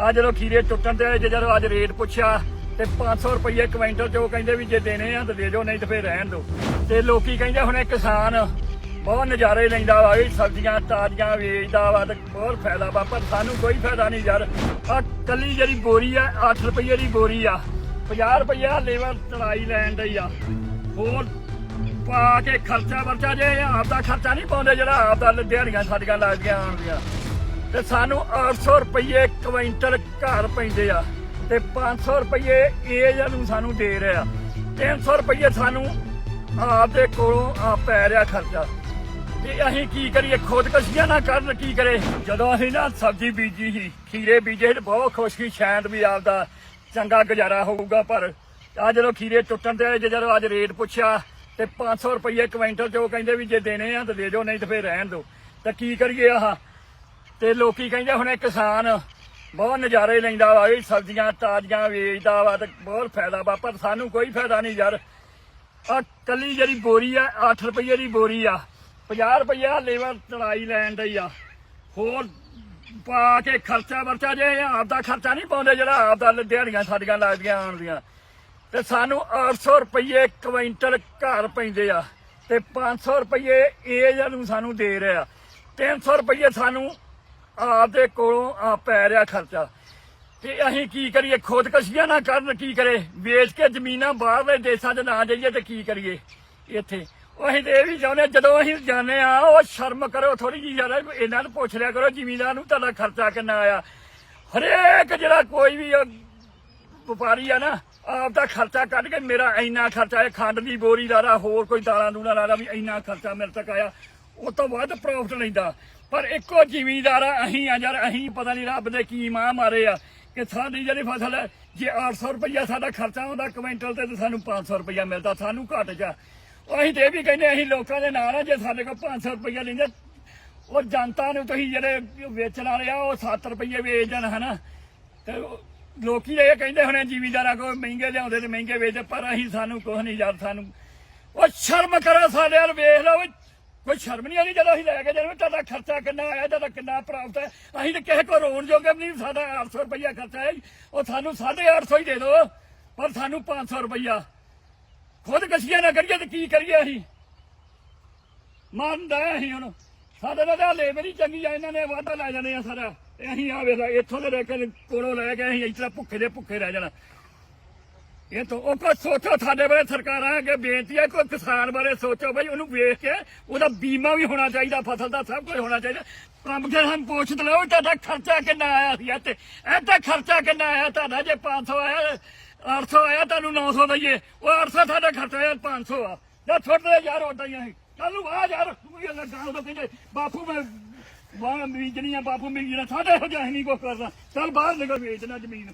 ਆ ਜਦੋਂ ਖੀਰੇ ਟੁੱਟਣ ਤੇ ਜੇ ਜਦੋਂ ਅੱਜ ਰੇਟ ਪੁੱਛਿਆ ਤੇ 500 ਰੁਪਏ ਕੁਇੰਟਲ ਤੇ ਉਹ ਕਹਿੰਦੇ ਵੀ ਜੇ ਦੇਣੇ ਆ ਤਾਂ ਦੇ ਦਿਓ, ਨਹੀਂ ਤਾਂ ਫੇਰ ਰਹਿਣ ਦਿਓ। ਤੇ ਲੋਕੀ ਕਹਿੰਦੇ ਹੁਣ ਇਹ ਕਿਸਾਨ ਬਹੁਤ ਨਜ਼ਾਰੇ ਲੈਂਦਾ ਵਾ ਇਹ ਸਬਜ਼ੀਆਂ ਤਾਜ਼ੀਆਂ ਵੇਚਦਾ ਵਾ ਤੇ ਬਹੁਤ ਫਾਇਦਾ ਵਾ, ਪਰ ਸਾਨੂੰ ਕੋਈ ਫਾਇਦਾ ਨਹੀਂ ਯਾਰ। ਆ ਕੱਲੀ ਜਿਹੜੀ ਬੋਰੀ ਆ 8 ਰੁਪਏ ਦੀ ਬੋਰੀ ਆ 50 ਰੁਪਏ ਲੇਬਰ ਤੜਾਈ ਲੈਣ ਡਈ ਆ। ਹੋਰ ਪਾ ਕੇ ਖਰਚਾ ਵਰਚਾ ਜੇ ਆਪ ਦਾ ਖਰਚਾ ਨਹੀਂ ਪਾਉਂਦੇ ਜਿਹੜਾ ਆਪ ਆਪਦਾ ਦਿਹਾੜੀਆਂ ਸਾਡੀਆਂ ਲੱਗਦੀਆਂ ਆਉਂਦੀਆਂ ਤੇ ਸਾਨੂੰ 800 ਰੁਪਏ ਕੁਇੰਟਲ ਘਰ ਪੈਂਦੇ ਆ ਤੇ 500 ਰੁਪਏ ਇਹ ਨੂੰ ਸਾਨੂੰ ਦੇ ਰਿਹਾ 300 ਰੁਪਏ ਸਾਨੂੰ ਆਪਦੇ ਕੋਲੋਂ ਪੈ ਰਿਹਾ ਖਰਚਾ। ਤੇ ਅਸੀਂ ਕੀ ਕਰੀਏ? ਖੁਦਕਸ਼ੀਆਂ ਨਾ ਕਰਨ ਕੀ ਕਰੇ? ਜਦੋਂ ਅਸੀਂ ਨਾ ਸਬਜ਼ੀ ਬੀਜੀ ਸੀ, ਖੀਰੇ ਬੀਜੇ ਤੇ ਬਹੁਤ ਖੁਸ਼ ਸੀ, ਸ਼ਾਇਦ ਵੀ ਆਪਦਾ ਚੰਗਾ ਗੁਜ਼ਾਰਾ ਹੋਊਗਾ, ਪਰ ਆ ਜਦੋਂ ਖੀਰੇ ਟੁੱਟਣ ਤੇ ਜੇ ਜਦੋਂ ਅੱਜ ਰੇਟ ਪੁੱਛਿਆ ਤੇ 500 ਰੁਪਏ ਕੁਇੰਟਲ ਤੇ ਉਹ ਕਹਿੰਦੇ ਵੀ ਜੇ ਦੇਣੇ ਆ ਤਾਂ ਦੇ ਦਿਓ, ਨਹੀਂ ਤਾਂ ਫੇਰ ਰਹਿਣ ਦਿਓ। ਤਾਂ ਕੀ ਕਰੀਏ ਆਹ? ਤੇ ਲੋਕੀ ਕਹਿੰਦੇ ਹੁਣ ਇਹ ਕਿਸਾਨ ਬਹੁਤ ਨਜ਼ਾਰੇ ਲੈਂਦਾ ਵਾ, ਇਹ ਸਬਜ਼ੀਆਂ ਤਾਜ਼ੀਆਂ ਵੇਚਦਾ ਵਾ ਤੇ ਬਹੁਤ ਫਾਇਦਾ ਵਾ, ਪਰ ਸਾਨੂੰ ਕੋਈ ਫਾਇਦਾ ਨਹੀਂ ਯਾਰ। ਆ ਕੱਲੀ ਜਿਹੜੀ ਬੋਰੀ ਆ 8 ਰੁਪਏ ਦੀ ਬੋਰੀ ਆ 50 ਰੁਪਏ ਲੇਬਰ ਤੜਾਈ ਲੈਣ ਡਈ ਆ। ਹੋਰ ਪਾ ਕੇ ਖਰਚਾ ਵਰਚਾ ਜੇ ਆਪਦਾ ਖਰਚਾ ਨਹੀਂ ਪਾਉਂਦੇ ਜਿਹੜਾ ਆਪਦਾ ਦਿਹਾੜੀਆਂ ਸਾਡੀਆਂ ਲੱਗਦੀਆਂ ਆਉਣ ਦੀਆਂ ਤੇ ਸਾਨੂੰ 800 ਰੁਪਏ ਕੁਇੰਟਲ ਘਰ ਪੈਂਦੇ ਆ ਤੇ 500 ਰੁਪਏ ਇਹ ਨੂੰ ਸਾਨੂੰ ਦੇ ਰਿਹਾ 300 ਰੁਪਏ ਸਾਨੂੰ ਆਪਦੇ ਕੋਲੋਂ ਆ ਪੈ ਰਿਹਾ ਖਰਚਾ। ਤੇ ਅਸੀਂ ਕੀ ਕਰੀਏ? ਖੁਦਕਸ਼ੀਆਂ ਨਾ ਕਰਨ ਕੀ ਕਰੇ? ਵੇਚ ਕੇ ਜ਼ਮੀਨਾਂ ਬਾਹਰਲੇ ਦੇਸ਼ਾਂ 'ਚ ਨਾ ਜਾਈਏ ਤੇ ਕੀ ਕਰੀਏ ਇੱਥੇ? ਉਹ ਅਸੀਂ ਤੇ ਇਹ ਵੀ ਚਾਹੁੰਦੇ ਹਾਂ, ਜਦੋਂ ਅਸੀਂ ਜਾਂਦੇ ਆ ਉਹ ਸ਼ਰਮ ਕਰੋ ਥੋੜੀ ਜਿਹੀ ਯਾਰ ਇਹਨਾਂ ਨੂੰ ਪੁੱਛ ਲਿਆ ਕਰੋ ਜ਼ਿਮੀਂਦਾਰ ਨੂੰ ਤੁਹਾਡਾ ਖਰਚਾ ਕਿੰਨਾ ਆਇਆ? ਹਰੇਕ ਜਿਹੜਾ ਕੋਈ ਵੀ ਵਪਾਰੀ ਆ ਨਾ ਆਪ ਦਾ ਖਰਚਾ ਕੱਢ ਕੇ ਮੇਰਾ ਇੰਨਾ ਖਰਚਾ ਹੈ ਖੰਡ ਦੀ ਬੋਰੀ ਦਾ ਹੋਰ ਕੋਈ ਦਾਲਾਂ ਦੂਣਾ ਲਾ ਵੀ ਇੰਨਾ ਖਰਚਾ ਮੇਰੇ ਤੱਕ ਆਇਆ। ਉਹ ਤੋਂ ਵੱਧ ਪ੍ਰੋਫਿਟ ਲੈਂਦਾ। ਪਰ ਇੱਕੋ ਜ਼ਿਮੀਂਦਾਰ ਆ ਅਸੀਂ ਆ ਯਾਰ ਅਸੀਂ ਪਤਾ ਨਹੀਂ ਰੱਬ ਦੇ ਕੀ ਮਾਂ ਮਾਰੇ ਆ ਕਿ ਸਾਡੀ ਜਿਹੜੀ ਫਸਲ ਹੈ ਜੇ 800 ਰੁਪਇਆ ਸਾਡਾ ਖਰਚਾ ਹੁੰਦਾ ਕੁਇੰਟਲ ਤੇ ਤਾਂ ਸਾਨੂੰ 500 ਰੁਪਇਆ ਮਿਲਦਾ, ਸਾਨੂੰ ਘੱਟ ਜਾ। ਉਹ ਅਸੀਂ ਤੇ ਵੀ ਕਹਿੰਦੇ ਅਸੀਂ ਲੋਕਾਂ ਦੇ ਨਾਲ ਆ, ਜੇ ਸਾਡੇ ਕੋਲ 500 ਰੁਪਇਆ ਲੈਂਦੇ ਉਹ ਜਨਤਾ ਨੂੰ ਤੁਸੀਂ ਜਿਹੜੇ ਵੇਚਣ ਵਾਲੇ ਆ, ਉਹ 7 ਰੁਪਏ ਵੇਚ ਦੇਣ, ਹਨਾ? ਤੇ ਲੋਕੀ ਇਹ ਕਹਿੰਦੇ ਹੁਣੇ ਜ਼ਿਮੀਂਦਾਰਾਂ ਕੋਲ ਮਹਿੰਗੇ ਲਿਆਉਂਦੇ ਤੇ ਮਹਿੰਗੇ ਵੇਚਦੇ, ਪਰ ਅਸੀਂ ਸਾਨੂੰ ਕੁਝ ਨਹੀਂ ਯਾਰ, ਸਾਨੂੰ ਉਹ ਸ਼ਰਮ ਕਰੋ, ਸਾਡੇ ਵੱਲ ਵੇਖ ਲਓ ਕੋਈ ਸ਼ਰਮ ਨਹੀਂ ਆਉਂਦੀ ਜਦੋਂ ਅਸੀਂ ਲੈ ਕੇ ਜਾਂਦੇ ਤੁਹਾਡਾ ਖਰਚਾ ਕਿੰਨਾ ਆਇਆ, ਤੁਹਾਡਾ ਕਿੰਨਾ ਪ੍ਰਾਪਤ ਹੈ? ਅਸੀਂ ਤਾਂ ਕਿਸੇ ਕੋ ਰੋਣ ਜੋਗੇ ਵੀ ਨਹੀਂ, ਸਾਡਾ 800 ਰੁਪਇਆ ਖਰਚਾ ਹੈ ਉਹ ਸਾਨੂੰ 850 ਹੀ ਦੇ ਦਿਓ, ਪਰ ਸਾਨੂੰ 500 ਰੁਪਇਆ ਖੁਦ ਕਸੀਆਂ ਨਾ ਕਰੀਏ ਤੇ ਕੀ ਕਰੀਏ ਅਸੀਂ? ਮੰਨਦਾ ਅਸੀਂ ਹੁਣ। ਸਾਡੇ ਨਾਲ ਤਾਂ ਲੇਬਰ ਹੀ ਚੰਗੀ ਆ, ਇਹਨਾਂ ਨੇ ਵਾਧਾ ਲੈ ਜਾਣੇ ਆ ਸਾਰਾ। ਤੇ ਅਸੀਂ ਆ ਵੇਖ ਇੱਥੋਂ ਦੇ ਲੈ ਕੇ ਕੋਲੋਂ ਲੈ ਕੇ ਅਸੀਂ ਇਸ ਤਰ੍ਹਾਂ ਭੁੱਖੇ ਦੇ ਭੁੱਖੇ ਰਹਿ ਜਾਣਾ। ਇਹ ਤਾਂ ਉਹ ਕੋ ਸੋਚੋ, ਸਾਡੇ ਬਾਰੇ ਸਰਕਾਰਾਂ ਅੱਗੇ ਬੇਨਤੀ ਹੈ ਕੋਈ ਕਿਸਾਨ ਬਾਰੇ ਸੋਚੋ ਬਈ, ਉਹਨੂੰ ਵੇਖ ਕੇ ਉਹਦਾ ਬੀਮਾ ਵੀ ਹੋਣਾ ਚਾਹੀਦਾ, ਫਸਲ ਦਾ ਸਭ ਕੁਝ ਹੋਣਾ ਚਾਹੀਦਾ। ਕੰਮ ਕੇ ਹਮ ਪੁੱਛ ਲਓ ਤੁਹਾਡਾ ਖਰਚਾ ਕਿੰਨਾ ਆਇਆ ਸੀ ਇੱਥੇ। ਇਹਦਾ ਖਰਚਾ ਕਿੰਨਾ ਆਇਆ, ਤੁਹਾਡਾ ਜੇ 500 ਆਇਆ 800 ਆਇਆ, ਤੁਹਾਨੂੰ 900 ਦਈਏ। ਉਹ 800 ਤੁਹਾਡਾ ਖਰਚਾ ਆਇਆ 500 ਆ। ਜਾਂ ਛੋਟੇ ਯਾਰ ਉਦਾਂ ਹੀ ਅਸੀਂ। ਕੱਲ ਨੂੰ ਆ ਯਾਰ, ਤੂੰ ਇਹ ਗਾਉਂ ਤੋਂ ਕਹਿੰਦੇ ਬਾਪੂ ਮੈਂ ਵਾਹ ਬੀਜਣੀ ਆ ਬਾਪੂ ਮੇਰੀ ਜਿਹੜਾ ਸਾਡੇ ਹੋ ਜਾ ਨਹੀਂ ਕੁਛ ਕਰਦਾ ਚੱਲ ਬਾਹਰ ਨਿਕਲ, ਵੇਚਣਾ ਜ਼ਮੀਨ।